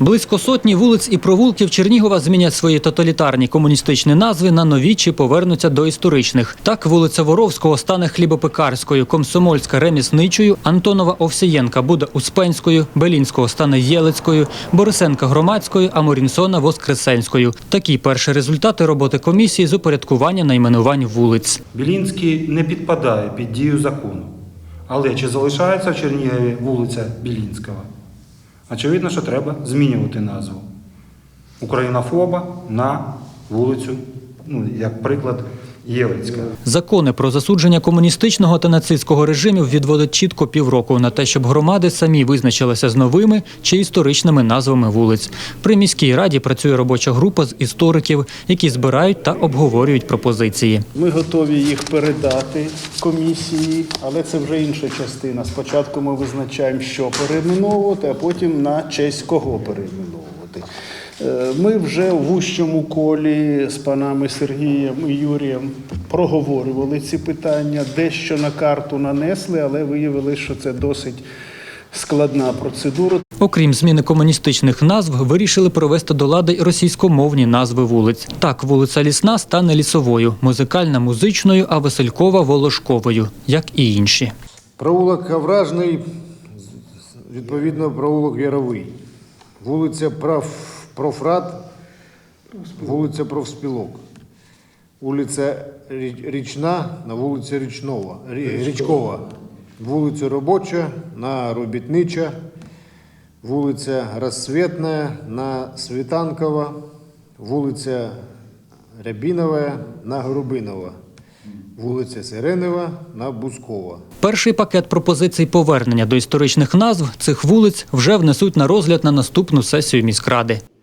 Близько сотні вулиць і провулків Чернігова змінять свої тоталітарні комуністичні назви на нові чи повернуться до історичних. Так, вулиця Воровського стане хлібопекарською, Комсомольська ремісничою, Антонова Овсієнка буде Успенською, Белінського стане Єлицькою, Борисенка громадською, а Морінсона Воскресенською. Такі перші результати роботи комісії з упорядкування найменувань вулиць. Білінський не підпадає під дію закону. Але чи залишається в Чернігові вулиця Білінського? Очевидно, що треба змінювати назву. Українофоба на вулицю, ну, як приклад, Євицька. Закони про засудження комуністичного та нацистського режимів відводять чітко півроку на те, щоб громади самі визначилися з новими чи історичними назвами вулиць. При міській раді працює робоча група з істориків, які збирають та обговорюють пропозиції. Ми готові їх передати комісії, але це вже інша частина. Спочатку ми визначаємо, що перейменовувати, а потім на честь кого перейменовувати. Е, Ми вже в вущому колі з панами Сергієм і Юрієм проговорювали ці питання, дещо на карту нанесли, але виявили, що це досить складна процедура. Окрім зміни комуністичних назв, вирішили провести до лади й російськомовні назви вулиць. Так, вулиця Лісна стане лісовою, музикальна музичною, а Василькова волошковою, як і інші. Провулок Овражний, відповідно, провулок Яровий. Вулиця Прав, Профрат, вулиця Профспілок. Вулиця Річна на вулиці Річнова, Річкова. Вулиця Робоча на Робітнича. Вулиця Розсвітна на Світанкова. Вулиця Рябінова на Грубинова. Вулиця Сиренева на Бускова. Перший пакет пропозицій повернення до історичних назв цих вулиць вже внесуть на розгляд на наступну сесію міськради.